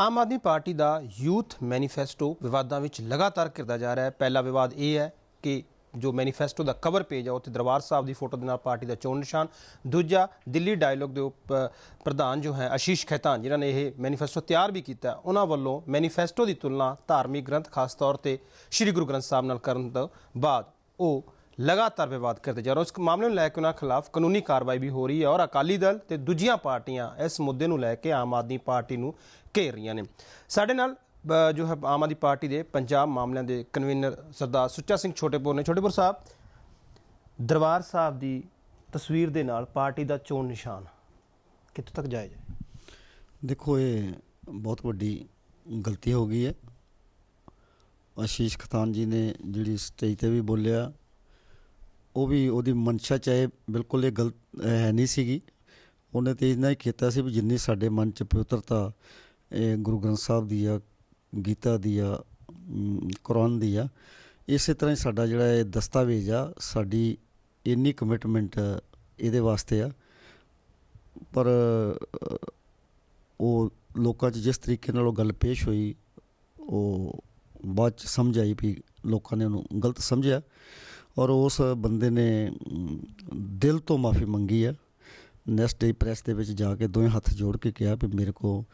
ਆਮ Aadmi party ਦਾ youth manifesto ਵਿਵਾਦਾਂ ਵਿੱਚ ਲਗਾਤਾਰ ਘਿਰਦਾ ਜਾ ਰਿਹਾ ਹੈ। ਪਹਿਲਾ ਵਿਵਾਦ ਇਹ ਹੈ ਕਿ ਜੋ ਮੈਨੀਫੈਸਟੋ ਦਾ ਕਵਰ ਪੇਜ ਹੈ ਉੱਥੇ ਦਰਬਾਰ ਸਾਹਿਬ ਦੀ ਫੋਟੋ ਦੇ ਨਾਲ ਪਾਰਟੀ ਦਾ ਚੋਣ ਨਿਸ਼ਾਨ। ਦੂਜਾ, ਦਿੱਲੀ ਡਾਇਲੋਗ ਦੇ ਪ੍ਰਧਾਨ ਜੋ ਹੈ ਆਸ਼ੀਸ਼ ਖੈਤਾਨ ਜਿਨ੍ਹਾਂ ਨੇ ਇਹ ਮੈਨੀਫੈਸਟੋ ਤਿਆਰ ਵੀ ਕੀਤਾ ਉਹਨਾਂ ਵੱਲੋਂ ਮੈਨੀਫੈਸਟੋ ਦੀ ਤੁਲਨਾ ਧਾਰਮਿਕ ਗ੍ਰੰਥ, ਖਾਸ ਤੌਰ ਤੇ ਸ੍ਰੀ ਗੁਰੂ ਗ੍ਰੰਥ ਸਾਹਿਬ ਨਾਲ ਕਰਨ ਤੋਂ ਬਾਅਦ ਉਹ ਲਗਾਤਾਰ ਵਿਵਾਦ ਕਰਦੇ ਜਾ ਰਹੇ ਉਸ ਮਾਮਲੇ ਨੂੰ ਲੈ ਕੇ ਉਹਨਾਂ ਖਿਲਾਫ ਕਾਨੂੰਨੀ ਕਾਰਵਾਈ ਵੀ ਹੋ ਰਹੀ ਹੈ ਔਰ ਅਕਾਲੀ ਦਲ ਤੇ ਦੂਜੀਆਂ ਪਾਰਟੀਆਂ ਇਸ ਮੁੱਦੇ ਨੂੰ ਲੈ ਕੇ ਆਮ ਆਦਮੀ ਪਾਰਟੀ ਨੂੰ ਘੇਰ ਰਹੀਆਂ ਨੇ। ਸਾਡੇ ਨਾਲ ਜੋ ਹੈ ਆਮ ਆਦਮੀ ਪਾਰਟੀ ਦੇ ਪੰਜਾਬ ਮਾਮਲਿਆਂ ਦੇ ਕਨਵੀਨਰ ਸਰਦਾਰ ਸੁੱਚਾ ਸਿੰਘ ਛੋਟੇਪੁਰ ਨੇ। ਛੋਟੇਪੁਰ ਸਾਹਿਬ, ਦਰਬਾਰ ਸਾਹਿਬ ਦੀ ਤਸਵੀਰ ਦੇ ਨਾਲ ਪਾਰਟੀ ਦਾ ਚੋਣ ਨਿਸ਼ਾਨ ਕਿੱਥੋਂ ਤੱਕ ਜਾਇਜ਼ ਹੈ? ਦੇਖੋ, ਇਹ ਬਹੁਤ ਵੱਡੀ ਗਲਤੀ ਹੋ ਗਈ ਹੈ। ਆਸ਼ੀਸ਼ ਖਤਾਨ ਜੀ ਨੇ ਜਿਹੜੀ ਸਟੇਜ ਤੇ ਵੀ ਬੋਲਿਆ, ਉਹ ਵੀ ਉਹਦੀ ਮਨਸ਼ਾ ਚਾਹੇ ਬਿਲਕੁਲ ਇਹ ਗਲਤ ਹੈ ਨਹੀਂ ਸੀਗੀ। ਉਹਨੇ ਤੇ ਇੰਨਾ ਹੀ ਕੀਤਾ ਸੀ ਵੀ ਜਿੰਨੀ ਸਾਡੇ ਮਨ ਚ ਪਵਿੱਤਰਤਾ ਇਹ ਗੁਰੂ ਗ੍ਰੰਥ ਸਾਹਿਬ ਦੀ ਆ, ਗੀਤਾ ਦੀ ਆ ਕੁਰਾਨ ਦੀ ਆ, ਇਸੇ ਤਰ੍ਹਾਂ ਹੀ ਸਾਡਾ ਜਿਹੜਾ ਇਹ ਦਸਤਾਵੇਜ਼ ਆ, ਸਾਡੀ ਇੰਨੀ ਕਮਿਟਮੈਂਟ ਇਹਦੇ ਵਾਸਤੇ ਆ। ਪਰ ਉਹ ਲੋਕਾਂ 'ਚ ਜਿਸ ਤਰੀਕੇ ਨਾਲ ਉਹ ਗੱਲ ਪੇਸ਼ ਹੋਈ, ਉਹ ਬਾਅਦ 'ਚ ਸਮਝ ਆਈ ਵੀ ਲੋਕਾਂ ਨੇ ਉਹਨੂੰ ਗਲਤ ਸਮਝਿਆ ਔਰ ਉਸ ਬੰਦੇ ਨੇ ਦਿਲ ਤੋਂ ਮਾਫੀ ਮੰਗੀ ਆ। ਨੈਕਸਟ ਡੇ ਪ੍ਰੈਸ ਦੇ ਵਿੱਚ ਜਾ ਕੇ ਦੋਵੇਂ ਹੱਥ ਜੋੜ ਕੇ ਕਿਹਾ ਵੀ ਮੇਰੇ ਕੋ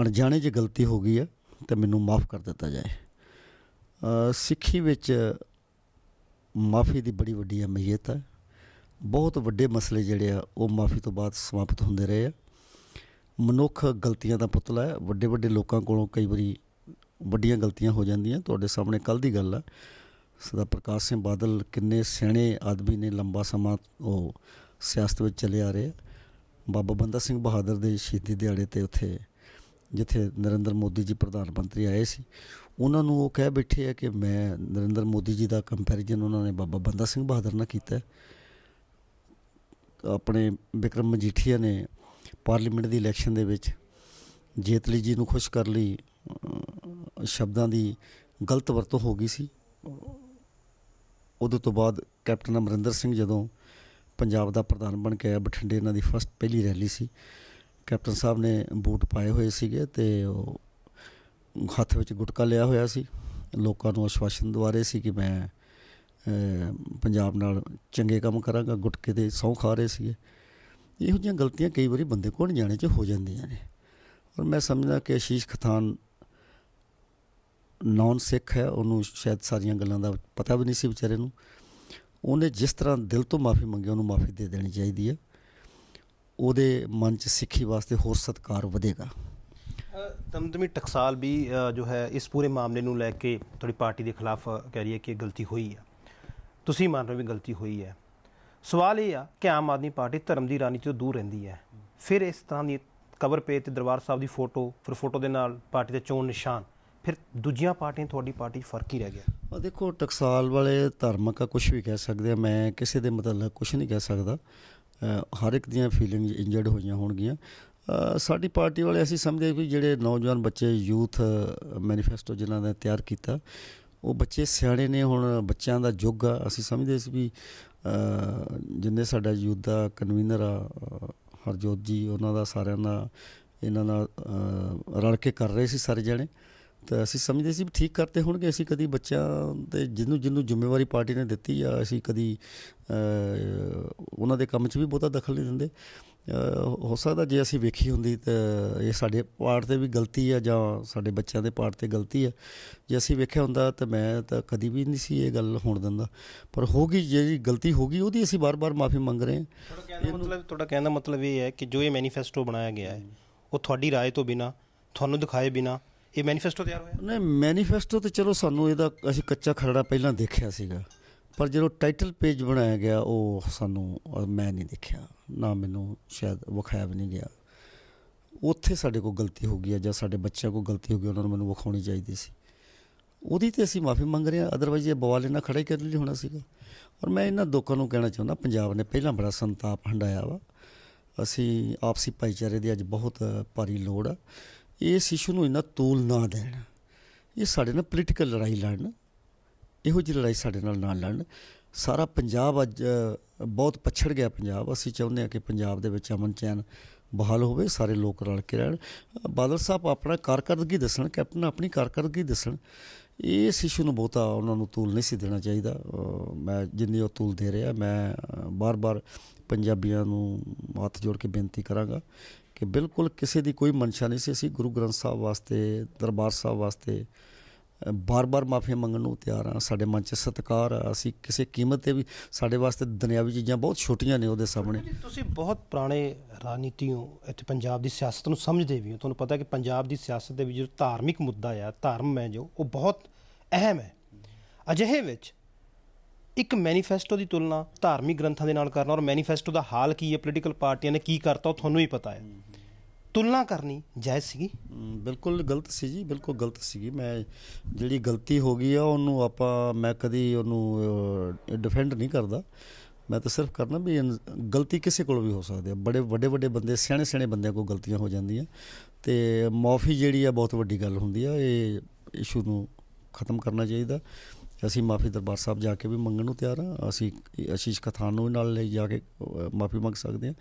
ਅਣਜਾਣੇ 'ਚ ਗਲਤੀ ਹੋ ਗਈ ਹੈ, ਤਾਂ ਮੈਨੂੰ ਮਾਫ ਕਰ ਦਿੱਤਾ ਜਾਏ। ਸਿੱਖੀ ਵਿੱਚ ਮਾਫੀ ਦੀ ਬੜੀ ਵੱਡੀ ਅਹਿਮੀਅਤ ਹੈ। ਬਹੁਤ ਵੱਡੇ ਮਸਲੇ ਜਿਹੜੇ ਆ, ਉਹ ਮਾਫੀ ਤੋਂ ਬਾਅਦ ਸਮਾਪਤ ਹੁੰਦੇ ਰਹੇ ਆ। ਮਨੁੱਖ ਗਲਤੀਆਂ ਦਾ ਪੁਤਲਾ ਹੈ। ਵੱਡੇ ਵੱਡੇ ਲੋਕਾਂ ਕੋਲੋਂ ਕਈ ਵਾਰੀ ਵੱਡੀਆਂ ਗਲਤੀਆਂ ਹੋ ਜਾਂਦੀਆਂ। ਤੁਹਾਡੇ ਸਾਹਮਣੇ ਕੱਲ ਦੀ ਗੱਲ ਆ। ਸਰਦਾਰ ਪ੍ਰਕਾਸ਼ ਸਿੰਘ ਬਾਦਲ ਕਿੰਨੇ ਸਿਆਣੇ ਆਦਮੀ ਨੇ, ਲੰਬਾ ਸਮਾਂ ਉਹ ਸਿਆਸਤ ਵਿੱਚ ਚਲੇ ਆ ਰਹੇ ਆ। ਬਾਬਾ ਬੰਦਾ ਸਿੰਘ ਬਹਾਦਰ ਦੇ ਸ਼ਹੀਦੀ ਦਿਹਾੜੇ ਤੇ ਉੱਥੇ ਜਿੱਥੇ ਨਰਿੰਦਰ ਮੋਦੀ ਜੀ ਪ੍ਰਧਾਨ ਮੰਤਰੀ ਆਏ ਸੀ, ਉਹਨਾਂ ਨੂੰ ਉਹ ਕਹਿ ਬੈਠੇ ਆ ਕਿ ਮੈਂ ਨਰਿੰਦਰ ਮੋਦੀ ਜੀ ਦਾ ਕੰਪੈਰੀਜ਼ਨ ਉਹਨਾਂ ਨੇ ਬਾਬਾ ਬੰਦਾ ਸਿੰਘ ਬਹਾਦਰ ਨਾਲ ਕੀਤਾ। ਆਪਣੇ ਵਿਕਰਮ ਮਜੀਠੀਆ ਨੇ ਪਾਰਲੀਮੈਂਟ ਦੀ ਇਲੈਕਸ਼ਨ ਦੇ ਵਿੱਚ ਜੇਤਲੀ ਜੀ ਨੂੰ ਖੁਸ਼ ਕਰ ਲਈ ਸ਼ਬਦਾਂ ਦੀ ਗਲਤ ਵਰਤੋਂ ਹੋ ਗਈ ਸੀ। ਉਦੋਂ ਤੋਂ ਬਾਅਦ ਕੈਪਟਨ ਅਮਰਿੰਦਰ ਸਿੰਘ ਜਦੋਂ ਪੰਜਾਬ ਦਾ ਪ੍ਰਧਾਨ ਬਣ ਕੇ ਆਇਆ, ਬਠਿੰਡੇ ਇਹਨਾਂ ਦੀ ਫਸਟ ਪਹਿਲੀ ਰੈਲੀ ਸੀ। ਕੈਪਟਨ ਸਾਹਿਬ ਨੇ ਬੂਟ ਪਾਏ ਹੋਏ ਸੀਗੇ ਤੇ ਉਹ ਹੱਥ ਵਿੱਚ ਗੁਟਕਾ ਲਿਆ ਹੋਇਆ ਸੀ। ਲੋਕਾਂ ਨੂੰ ਆਸ਼ਵਾਸਨ ਦਵਾ ਰਹੇ ਸੀ ਕਿ ਮੈਂ ਪੰਜਾਬ ਨਾਲ ਚੰਗੇ ਕੰਮ ਕਰਾਂਗਾ, ਗੁਟਕੇ ਦੇ ਸਹੁੰ ਖਾ ਰਹੇ ਸੀਗੇ। ਇਹੋ ਜਿਹੀਆਂ ਗਲਤੀਆਂ ਕਈ ਵਾਰੀ ਬੰਦੇ ਕੋਲ ਜਾਣੇ 'ਚ ਹੋ ਜਾਂਦੀਆਂ ਨੇ। ਔਰ ਮੈਂ ਸਮਝਦਾ ਕਿ ਆਸ਼ੀਸ਼ ਖਤਾਨ ਨੌਨ ਸਿੱਖ ਹੈ, ਉਹਨੂੰ ਸ਼ਾਇਦ ਸਾਰੀਆਂ ਗੱਲਾਂ ਦਾ ਪਤਾ ਵੀ ਨਹੀਂ ਸੀ ਵਿਚਾਰੇ ਨੂੰ। ਉਹਨੇ ਜਿਸ ਤਰ੍ਹਾਂ ਦਿਲ ਤੋਂ ਮਾਫੀ ਮੰਗੀ, ਉਹਨੂੰ ਮਾਫੀ ਦੇ ਦੇਣੀ ਚਾਹੀਦੀ ਹੈ। ਉਹਦੇ ਮਨ 'ਚ ਸਿੱਖੀ ਵਾਸਤੇ ਹੋਰ ਸਤਿਕਾਰ ਵਧੇਗਾ। ਦਮਦਮੀ ਟਕਸਾਲ ਵੀ ਜੋ ਹੈ ਇਸ ਪੂਰੇ ਮਾਮਲੇ ਨੂੰ ਲੈ ਕੇ ਤੁਹਾਡੀ ਪਾਰਟੀ ਦੇ ਖਿਲਾਫ ਕਹਿ ਰਹੀ ਹੈ ਕਿ ਗਲਤੀ ਹੋਈ ਹੈ ਤੁਸੀਂ ਮੰਨ ਰਹੇ ਹੋ ਵੀ ਗਲਤੀ ਹੋਈ ਹੈ। ਸਵਾਲ ਇਹ ਆ ਕਿ ਆਮ ਆਦਮੀ ਪਾਰਟੀ ਧਰਮ ਦੀ ਰਾਜਨੀਤੀ ਤੋਂ ਦੂਰ ਰਹਿੰਦੀ ਹੈ। ਫਿਰ ਇਸ ਤਰ੍ਹਾਂ ਦੀ ਕਵਰ ਪੇਜ ਤੇ ਦਰਬਾਰ ਸਾਹਿਬ ਦੀ ਫੋਟੋ ਫਿਰ ਫੋਟੋ ਦੇ ਨਾਲ ਪਾਰਟੀ ਦੇ ਚੋਣ ਨਿਸ਼ਾਨ ਫਿਰ ਦੂਜੀਆਂ ਪਾਰਟੀਆਂ ਤੁਹਾਡੀ ਪਾਰਟੀ 'ਚ ਫ਼ਰਕ ਹੀ ਰਹਿ ਗਿਆ। ਆ ਦੇਖੋ ਟਕਸਾਲ ਵਾਲੇ ਧਾਰਮਿਕ ਆ ਕੁਝ ਵੀ ਕਹਿ ਸਕਦੇ ਆ ਮੈਂ ਕਿਸੇ ਦੇ ਮਤਲਬ ਕੁਝ ਨਹੀਂ ਕਹਿ ਸਕਦਾ। ਹਰ ਇੱਕ ਦੀਆਂ ਫੀਲਿੰਗਸ ਇੰਜਰਡ ਹੋਈਆਂ ਹੋਣਗੀਆਂ। ਸਾਡੀ ਪਾਰਟੀ ਵਾਲੇ ਅਸੀਂ ਸਮਝਦੇ ਵੀ ਜਿਹੜੇ ਨੌਜਵਾਨ ਬੱਚੇ ਯੂਥ ਮੈਨੀਫੈਸਟੋ ਜਿਨ੍ਹਾਂ ਨੇ ਤਿਆਰ ਕੀਤਾ, ਉਹ ਬੱਚੇ ਸਿਆਣੇ ਨੇ, ਹੁਣ ਬੱਚਿਆਂ ਦਾ ਯੁੱਗ ਆ। ਅਸੀਂ ਸਮਝਦੇ ਸੀ ਵੀ ਜਿੰਨੇ ਸਾਡਾ ਯੂਥ ਦਾ ਕਨਵੀਨਰ ਆ ਹਰਜੋਤ ਜੀ, ਉਹਨਾਂ ਦਾ ਸਾਰਿਆਂ ਦਾ, ਇਹਨਾਂ ਨਾਲ ਰਲ ਕੇ ਕਰ ਰਹੇ ਸੀ ਸਾਰੇ ਜਣੇ। ਤਾਂ ਅਸੀਂ ਸਮਝਦੇ ਸੀ ਵੀ ਠੀਕ ਕਰਤੇ ਹੋਣਗੇ ਅਸੀਂ ਕਦੀ ਬੱਚਿਆਂ ਤੇ ਜਿਹਨੂੰ ਜਿਹਨੂੰ ਜ਼ਿੰਮੇਵਾਰੀ ਪਾਰਟੀ ਨੇ ਦਿੱਤੀ ਆ ਅਸੀਂ ਕਦੀ ਅਹ, ਉਹਨਾਂ ਦੇ ਕੰਮ 'ਚ ਵੀ ਬਹੁਤਾ ਦਖਲ ਨਹੀਂ ਦਿੰਦੇ ਅਹ, ਹੋ ਸਕਦਾ ਜੇ ਅਸੀਂ ਵੇਖੀ ਹੁੰਦੀ ਤਾਂ ਇਹ ਸਾਡੇ ਪਾਰਟ ਤੇ ਵੀ ਗਲਤੀ ਆ ਜਾਂ ਸਾਡੇ ਬੱਚਿਆਂ ਦੇ ਪਾਰਟ ਤੇ ਗਲਤੀ ਆ ਜੇ ਅਸੀਂ ਵੇਖਿਆ ਹੁੰਦਾ ਤਾਂ ਮੈਂ ਤਾਂ ਕਦੀ ਵੀ ਨਹੀਂ ਸੀ ਇਹ ਗੱਲ ਹੋਣ ਦਿੰਦਾ ਪਰ ਹੋ ਗਈ ਜਿਹੜੀ ਗਲਤੀ ਹੋ ਗਈ ਉਹਦੀ ਅਸੀਂ ਬਾਰ-ਬਾਰ ਮਾਫੀ ਮੰਗ ਰਹੇ ਹਾਂ ਤੁਹਾਡਾ ਕਹਿਣ ਦਾ ਮਤਲਬ ਤੁਹਾਡਾ ਕਹਿਣ ਦਾ ਮਤਲਬ ਇਹ ਹੈ ਕਿ ਜੋ ਇਹ ਮੈਨੀਫੈਸਟੋ ਬਣਾਇਆ ਗਿਆ ਹੈ ਉਹ ਤੁਹਾਡੀ رائے ਤੋਂ ਬਿਨਾ ਤੁਹਾਨੂੰ ਦਿਖਾਏ ਬਿਨਾ ਇਹ ਮੈਨੀਫੈਸਟੋ ਤਿਆਰ ਹੋਇਆ? ਨਹੀਂ ਮੈਨੀਫੈਸਟੋ ਤੇ ਚਲੋ ਸਾਨੂੰ ਇਹਦਾ ਅਸੀਂ ਕੱਚਾ ਖਰੜਾ ਪਹਿਲਾਂ ਦੇਖਿਆ ਸੀਗਾ। ਪਰ ਜਦੋਂ ਟਾਈਟਲ ਪੇਜ ਬਣਾਇਆ ਗਿਆ, ਉਹ ਸਾਨੂੰ ਮੈਂ ਨਹੀਂ ਦੇਖਿਆ। ਨਾ ਮੈਨੂੰ ਸ਼ਾਇਦ ਵਿਖਾਇਆ ਵੀ ਨਹੀਂ ਗਿਆ। ਉੱਥੇ ਸਾਡੇ ਕੋਲ ਗਲਤੀ ਹੋ ਗਈ ਹੈ ਜਾਂ ਸਾਡੇ ਬੱਚਿਆਂ ਕੋਲ ਗਲਤੀ ਹੋ ਗਈ, ਉਹਨਾਂ ਨੂੰ ਮੈਨੂੰ ਵਿਖਾਉਣੀ ਚਾਹੀਦੀ ਸੀ। ਉਹਦੀ ਤੇ ਅਸੀਂ ਮਾਫੀ ਮੰਗ ਰਹੇ ਹਾਂ ਅਦਰਵਾਈਜ਼ ਇਹ ਬਵਾਲ ਇਹਨਾਂ ਖੜਾ ਹੀ ਕਰਨ ਲਈ ਹੋਣਾ ਸੀਗਾ। ਔਰ ਮੈਂ ਇਹਨਾਂ ਲੋਕਾਂ ਨੂੰ ਕਹਿਣਾ ਚਾਹੁੰਦਾ, ਪੰਜਾਬ ਨੇ ਪਹਿਲਾਂ ਬੜਾ ਸੰਤਾਪ ਹੰਡਾਇਆ ਵਾ। ਅਸੀਂ ਆਪਸੀ ਭਾਈਚਾਰੇ ਦੀ ਅੱਜ ਬਹੁਤ ਭਾਰੀ ਲੋੜ ਆ। ਇਸ ਇਸ਼ੂ ਨੂੰ ਇੰਨਾ ਤੂਲ ਨਾ ਦੇਣ। ਇਹ ਸਾਡੇ ਨਾਲ ਪੋਲੀਟੀਕਲ ਲੜਾਈ ਲੜਨ। ਇਹੋ ਜਿਹੀ ਲੜਾਈ ਸਾਡੇ ਨਾਲ ਨਾ ਲੜਨ। ਸਾਰਾ ਪੰਜਾਬ ਅੱਜ ਬਹੁਤ ਪਛੜ ਗਿਆ ਪੰਜਾਬ। ਅਸੀਂ ਚਾਹੁੰਦੇ ਹਾਂ ਕਿ ਪੰਜਾਬ ਦੇ ਵਿੱਚ ਅਮਨ ਚੈਨ ਬਹਾਲ ਹੋਵੇ, ਸਾਰੇ ਲੋਕ ਰਲ ਕੇ ਰਹਿਣ। ਬਾਦਲ ਸਾਹਿਬ ਆਪਣਾ ਕਾਰਕਰਦਗੀ ਦੱਸਣ, ਕੈਪਟਨ ਆਪਣੀ ਕਾਰਕਰਦਗੀ ਦੱਸਣ। ਇਸ ਇਸ਼ੂ ਨੂੰ ਬਹੁਤਾ ਉਹਨਾਂ ਨੂੰ ਤੂਲ ਨਹੀਂ ਸੀ ਦੇਣਾ ਚਾਹੀਦਾ। ਮੈਂ ਜਿੰਨੀ ਉਹ ਤੂਲ ਦੇ ਰਿਹਾ, ਮੈਂ ਬਾਰ-ਬਾਰ ਪੰਜਾਬੀਆਂ ਨੂੰ ਹੱਥ ਜੋੜ ਕੇ ਬੇਨਤੀ ਕਰਾਂਗਾ ਕਿ ਬਿਲਕੁਲ ਕਿਸੇ ਦੀ ਕੋਈ ਮਨਸ਼ਾ ਨਹੀਂ ਸੀ। ਅਸੀਂ ਗੁਰੂ ਗ੍ਰੰਥ ਸਾਹਿਬ ਵਾਸਤੇ, ਦਰਬਾਰ ਸਾਹਿਬ ਵਾਸਤੇ ਬਾਰ-ਬਾਰ ਮਾਫੀ ਮੰਗਣ ਨੂੰ ਤਿਆਰ ਹਾਂ। ਸਾਡੇ ਮਨ 'ਚ ਸਤਿਕਾਰ ਆ। ਅਸੀਂ ਕਿਸੇ ਕੀਮਤ ਤੇ ਵੀ ਸਾਡੇ ਵਾਸਤੇ ਦੁਨਿਆਵੀ ਚੀਜ਼ਾਂ ਬਹੁਤ ਛੋਟੀਆਂ ਨੇ ਉਹਦੇ ਸਾਹਮਣੇ। ਤੁਸੀਂ ਬਹੁਤ ਪੁਰਾਣੇ ਰਾਜਨੀਤੀ ਹੋ ਇੱਥੇ ਪੰਜਾਬ ਦੀ ਸਿਆਸਤ ਨੂੰ ਸਮਝਦੇ ਵੀ ਹੋ। ਤੁਹਾਨੂੰ ਪਤਾ ਕਿ ਪੰਜਾਬ ਦੀ ਸਿਆਸਤ ਦੇ ਵਿੱਚ ਜੋ ਧਾਰਮਿਕ ਮੁੱਦਾ ਆ, ਧਰਮ ਹੈ ਜੋ, ਉਹ ਬਹੁਤ ਅਹਿਮ ਹੈ। ਅਜਿਹੇ ਵਿੱਚ ਇੱਕ ਮੈਨੀਫੈਸਟੋ ਦੀ ਤੁਲਨਾ ਧਾਰਮਿਕ ਗ੍ਰੰਥਾਂ ਦੇ ਨਾਲ ਕਰਨਾ ਔਰ ਮੈਨੀਫੈਸਟੋ ਦਾ ਹਾਲ ਕੀ ਹੈ ਪੋਲੀਟੀਕਲ ਪਾਰਟੀਆਂ ਨੇ ਕੀ ਕਰਤਾ ਉਹ ਤੁਹਾਨੂੰ ਹੀ ਪਤਾ ਹੈ। ਤੁਲਨਾ ਕਰਨੀ ਜਾਇਜ਼ ਸੀਗੀ? ਬਿਲਕੁਲ ਗਲਤ ਸੀ ਜੀ, ਬਿਲਕੁਲ ਗਲਤ ਸੀਗੀ। ਮੈਂ ਜਿਹੜੀ ਗਲਤੀ ਹੋ ਗਈ ਆ, ਉਹਨੂੰ ਆਪਾਂ, ਮੈਂ ਕਦੀ ਉਹਨੂੰ ਡਿਫੈਂਡ ਨਹੀਂ ਕਰਦਾ। ਮੈਂ ਤਾਂ ਸਿਰਫ ਕਰਨਾ ਵੀ ਗਲਤੀ ਕਿਸੇ ਕੋਲ ਵੀ ਹੋ ਸਕਦੀ ਹੈ ਬੜੇ, ਵੱਡੇ ਵੱਡੇ ਬੰਦੇ, ਸਿਆਣੇ ਸਿਆਣੇ ਬੰਦਿਆਂ ਕੋਲ ਗਲਤੀਆਂ ਹੋ ਜਾਂਦੀਆਂ। ਤੇ ਮਾਫੀ ਜਿਹੜੀ ਆ, ਬਹੁਤ ਵੱਡੀ ਗੱਲ ਹੁੰਦੀ ਆ। ਇਹ ਇਸ਼ੂ ਨੂੰ ਖਤਮ ਕਰਨਾ ਚਾਹੀਦਾ। ਅਸੀਂ ਮਾਫੀ ਦਰਬਾਰ ਸਾਹਿਬ ਜਾ ਕੇ ਵੀ ਮੰਗਣ ਨੂੰ ਤਿਆਰ ਹਾਂ। ਅਸੀਂ ਆਸ਼ੀਸ਼ ਖਥਾਨ ਨੂੰ ਨਾਲ ਲੈ ਜਾ ਕੇ ਮਾਫੀ ਮੰਗ ਸਕਦੇ ਹਾਂ।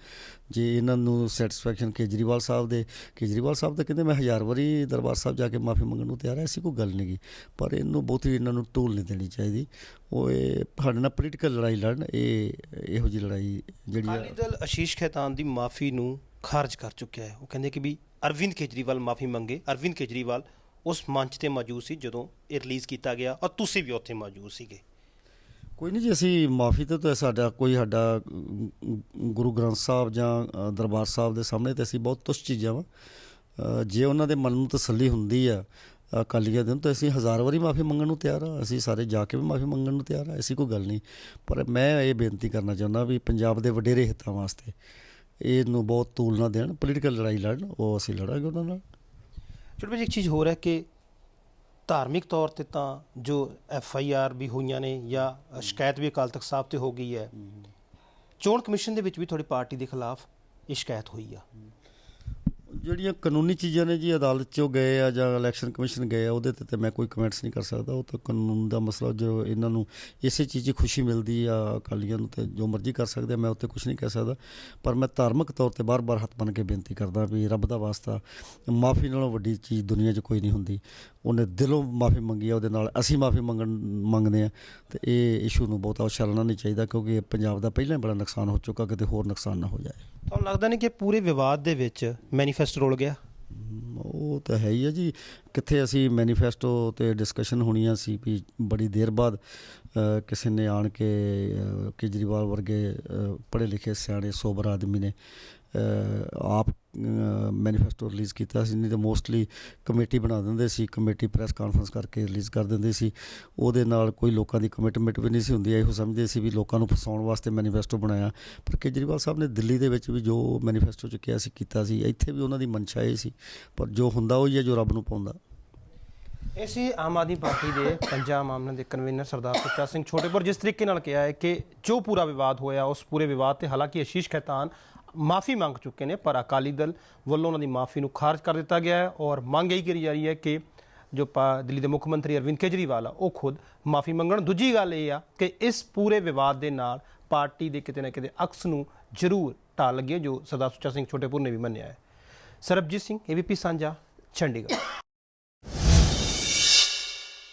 ਜੇ ਇਹਨਾਂ ਨੂੰ ਸੈਟੀਸਫੈਕਸ਼ਨ ਕੇਜਰੀਵਾਲ ਸਾਹਿਬ ਦੇ, ਕੇਜਰੀਵਾਲ ਸਾਹਿਬ ਤਾਂ ਕਹਿੰਦੇ ਮੈਂ ਹਜ਼ਾਰ ਵਾਰੀ ਦਰਬਾਰ ਸਾਹਿਬ ਜਾ ਕੇ ਮਾਫੀ ਮੰਗਣ ਨੂੰ ਤਿਆਰ ਹਾਂ, ਐਸੀ ਕੋਈ ਗੱਲ ਨਹੀਂਗੀ ਪਰ ਇਹਨੂੰ ਬਹੁਤੀ ਇਹਨਾਂ ਨੂੰ ਟੂਲ ਨਹੀਂ ਦੇਣੀ ਚਾਹੀਦੀ। ਉਹ ਇਹ ਸਾਡੇ ਨਾਲ ਪੋਲੀਟੀਕਲ ਲੜਾਈ ਲੜਨ, ਇਹ ਇਹੋ ਜਿਹੀ ਲੜਾਈ ਜਿਹੜੀ ਅਕਾਲੀ ਆ ਦਲ ਆਸ਼ੀਸ਼ ਖੈਤਾਨ ਦੀ ਮਾਫੀ ਨੂੰ ਖਾਰਜ ਕਰ ਚੁੱਕਿਆ ਹੈ। ਉਹ ਕਹਿੰਦੇ ਕਿ ਵੀ ਅਰਵਿੰਦ ਕੇਜਰੀਵਾਲ ਮਾਫੀ ਮੰਗੇ। ਅਰਵਿੰਦ ਕੇਜਰੀਵਾਲ ਉਸ ਮੰਚ ਤੇ ਮੌਜੂਦ ਸੀ ਜਦੋਂ ਇਹ ਰਿਲੀਜ਼ ਕੀਤਾ ਗਿਆ ਔਰ ਤੁਸੀਂ ਵੀ ਉੱਥੇ ਮੌਜੂਦ ਸੀਗੇ। ਕੋਈ ਨਹੀਂ ਜੀ, ਅਸੀਂ ਮਾਫੀ ਤਾਂ ਸਾਡਾ ਕੋਈ ਸਾਡਾ ਗੁਰੂ ਗ੍ਰੰਥ ਸਾਹਿਬ ਜਾਂ ਦਰਬਾਰ ਸਾਹਿਬ ਦੇ ਸਾਹਮਣੇ ਤੇ ਅਸੀਂ ਬਹੁਤ ਤੁਸ਼ ਚੀਜ਼ਾਂ ਵਾ। ਜੇ ਉਹਨਾਂ ਦੇ ਮਨ ਨੂੰ ਤਸੱਲੀ ਹੁੰਦੀ ਆ ਅਕਾਲੀਆਂ ਦਿਨ ਤਾਂ ਅਸੀਂ ਹਜ਼ਾਰ ਵਾਰੀ ਮਾਫੀ ਮੰਗਣ ਨੂੰ ਤਿਆਰ ਆ। ਅਸੀਂ ਸਾਰੇ ਜਾ ਕੇ ਵੀ ਮਾਫੀ ਮੰਗਣ ਨੂੰ ਤਿਆਰ ਆ, ਐਸੀ ਕੋਈ ਗੱਲ ਨਹੀਂ। ਪਰ ਮੈਂ ਇਹ ਬੇਨਤੀ ਕਰਨਾ ਚਾਹੁੰਦਾ ਵੀ ਪੰਜਾਬ ਦੇ ਵਡੇਰੇ ਹਿੱਤਾਂ ਵਾਸਤੇ ਇਹਨੂੰ ਬਹੁਤ ਤੂਲ ਨਾ ਦੇਣ ਪੋਲੀਟੀਕਲ ਲੜਾਈ ਲੜਨ, ਉਹ ਅਸੀਂ ਲੜਾਂਗੇ ਉਹਨਾਂ ਨਾਲ। ਛੋਟੇ ਜੀ ਇੱਕ ਚੀਜ਼ ਹੋਰ ਹੈ ਕਿ ਧਾਰਮਿਕ ਤੌਰ ਤੇ ਤਾਂ ਜੋ ਐਫ ਆਈ ਆਰ ਵੀ ਹੋਈਆਂ ਨੇ ਜਾਂ ਸ਼ਿਕਾਇਤ ਵੀ ਅਕਾਲ ਤਖਤ ਸਾਹਿਬ ਤੇ ਹੋ ਗਈ ਹੈ ਚੋਣ ਕਮਿਸ਼ਨ ਦੇ ਵਿੱਚ ਵੀ ਤੁਹਾਡੀ ਪਾਰਟੀ ਦੇ ਖਿਲਾਫ ਇਹ ਸ਼ਿਕਾਇਤ ਹੋਈ ਆ। ਜਿਹੜੀਆਂ ਕਾਨੂੰਨੀ ਚੀਜ਼ਾਂ ਨੇ ਜੀ, ਅਦਾਲਤ 'ਚੋਂ ਗਏ ਆ ਜਾਂ ਇਲੈਕਸ਼ਨ ਕਮਿਸ਼ਨ ਗਏ ਆ, ਉਹਦੇ ਤੇ ਤੇ ਮੈਂ ਕੋਈ ਕਮੈਂਟਸ ਨਹੀਂ ਕਰ ਸਕਦਾ। ਉਹ ਤਾਂ ਕਾਨੂੰਨ ਦਾ ਮਸਲਾ, ਜੋ ਇਹਨਾਂ ਨੂੰ ਇਸੇ ਚੀਜ਼ 'ਚ ਖੁਸ਼ੀ ਮਿਲਦੀ ਆ, ਅਕਾਲੀਆਂ ਨੂੰ ਤੇ ਜੋ ਮਰਜ਼ੀ ਕਰ ਸਕਦੇ ਆ, ਮੈਂ ਉੱਤੇ ਕੁਝ ਨਹੀਂ ਕਹਿ ਸਕਦਾ। ਪਰ ਮੈਂ ਧਾਰਮਿਕ ਤੌਰ ਤੇ ਬਾਰ-ਬਾਰ ਹੱਥ ਬਨ ਕੇ ਬੇਨਤੀ ਕਰਦਾ ਵੀ ਰੱਬ ਦਾ ਵਾਸਤਾ, ਮਾਫੀ ਨਾਲੋਂ ਵੱਡੀ ਚੀਜ਼ ਦੁਨੀਆ 'ਚ ਕੋਈ ਨਹੀਂ ਹੁੰਦੀ। ਉਹਨੇ ਦਿਲੋਂ ਮਾਫੀ ਮੰਗੀ ਆ, ਉਹਦੇ ਨਾਲ ਅਸੀਂ ਮਾਫੀ ਮੰਗਣ, ਮੰਗਦੇ ਆ। ਤੇ ਇਹ ਇਸ਼ੂ ਨੂੰ ਬਹੁਤਾ ਉਛਾਲਣਾ ਨਹੀਂ ਚਾਹੀਦਾ, ਕਿਉਂਕਿ ਪੰਜਾਬ ਦਾ ਪਹਿਲਾਂ ਹੀ ਬੜਾ ਨੁਕਸਾਨ ਹੋ ਚੁੱਕਾ, ਕਿਤੇ ਹੋਰ ਨੁਕਸਾਨ ਨਾ ਹੋ ਜਾਏ। ਤੁਹਾਨੂੰ ਲੱਗਦਾ ਨਹੀਂ ਕਿ ਪੂਰੇ ਵਿਵਾਦ ਦੇ ਵਿੱਚ ਮੈਨੀਫੈਸਟੋ ਰੁਲ ਗਿਆ। ਉਹ ਤਾਂ ਹੈ ਹੀ ਹੈ ਜੀ। ਕਿੱਥੇ ਅਸੀਂ ਮੈਨੀਫੈਸਟੋ ਤੇ ਡਿਸਕਸ਼ਨ ਹੋਣੀਆਂ ਸੀ ਵੀ ਬੜੀ ਦੇਰ ਬਾਅਦ ਕਿਸੇ ਨੇ ਆਣ ਕੇ ਕੇਜਰੀਵਾਲ ਵਰਗੇ ਪੜ੍ਹੇ ਲਿਖੇ ਸਿਆਣੇ, ਸੋਬਰ ਆਦਮੀ ਨੇ ਆਪ ਮੈਨੀਫੈਸਟੋ ਰਿਲੀਜ਼ ਕੀਤਾ ਸੀ। ਨਹੀਂ ਤਾਂ ਮੋਸਟਲੀ ਕਮੇਟੀ ਬਣਾ ਦਿੰਦੇ ਸੀ। ਕਮੇਟੀ ਪ੍ਰੈਸ ਕਾਨਫਰੰਸ ਕਰਕੇ ਰਿਲੀਜ਼ ਕਰ ਦਿੰਦੇ ਸੀ। ਉਹਦੇ ਨਾਲ ਕੋਈ ਲੋਕਾਂ ਦੀ ਕਮਿਟਮੈਂਟ ਵੀ ਨਹੀਂ ਸੀ ਹੁੰਦੀ। ਇਹੋ ਸਮਝਦੇ ਸੀ ਵੀ ਲੋਕਾਂ ਨੂੰ ਫਸਾਉਣ ਵਾਸਤੇ ਮੈਨੀਫੈਸਟੋ ਬਣਾਇਆ। ਪਰ ਕੇਜਰੀਵਾਲ ਸਾਹਿਬ ਨੇ ਦਿੱਲੀ ਦੇ ਵਿੱਚ ਵੀ ਜੋ ਮੈਨੀਫੈਸਟੋ ਚ ਕਿਹਾ ਸੀ, ਕੀਤਾ ਸੀ। ਇੱਥੇ ਵੀ ਉਹਨਾਂ ਦੀ ਮਨਸ਼ਾ ਇਹ ਸੀ। ਪਰ ਜੋ ਹੁੰਦਾ ਉਹ ਹੀ ਹੈ ਜੋ ਰੱਬ ਨੂੰ ਪਾਉਂਦਾ। ਇਸੇ ਆਮ ਆਦਮੀ ਪਾਰਟੀ ਦੇ ਪੰਜਾਬ ਮਾਮਲਿਆਂ ਦੇ ਕਨਵੀਨਰ ਸਰਦਾਰ ਸੁੱਚਾ ਸਿੰਘ ਛੋਟੇਪੁਰ। ਜਿਸ ਤਰੀਕੇ ਨਾਲ ਕਿਹਾ ਹੈ ਕਿ ਜੋ ਪੂਰਾ ਵਿਵਾਦ ਹੋਇਆ, ਉਸ ਪੂਰੇ ਵਿਵਾਦ ਤੇ ਹਾਲਾਂਕਿ ਅਸ਼ੀਸ਼ ਖੈਤਾਨ ਮਾਫੀ ਮੰਗ ਚੁੱਕੇ ਨੇ, ਪਰ ਅਕਾਲੀ ਦਲ ਵੱਲੋਂ ਉਹਨਾਂ ਦੀ ਮਾਫੀ ਨੂੰ ਖਾਰਜ ਕਰ ਦਿੱਤਾ ਗਿਆ ਹੈ ਔਰ ਮੰਗ ਇਹੀ ਕਰੀ ਜਾ ਰਹੀ ਹੈ ਕਿ ਜੋ ਪਾ- ਦਿੱਲੀ ਦੇ ਮੁੱਖ ਮੰਤਰੀ ਅਰਵਿੰਦ ਕੇਜਰੀਵਾਲ ਆ, ਉਹ ਖੁਦ ਮਾਫੀ ਮੰਗਣ। ਦੂਜੀ ਗੱਲ ਇਹ ਆ ਕਿ ਇਸ ਪੂਰੇ ਵਿਵਾਦ ਦੇ ਨਾਲ ਪਾਰਟੀ ਦੇ ਕਿਤੇ ਨਾ ਕਿਤੇ ਅਕਸ ਨੂੰ ਜ਼ਰੂਰ ਢਾਲ ਲੱਗੇ ਜੋ ਸਰਦਾਰ ਸੁੱਚਾ ਸਿੰਘ ਛੋਟੇਪੁਰ ਨੇ ਵੀ ਮੰਨਿਆ ਹੈ। ਸਰਬਜੀਤ ਸਿੰਘ ਏਬੀਪੀ ਸਾਂਝਾ, ਚੰਡੀਗੜ੍ਹ।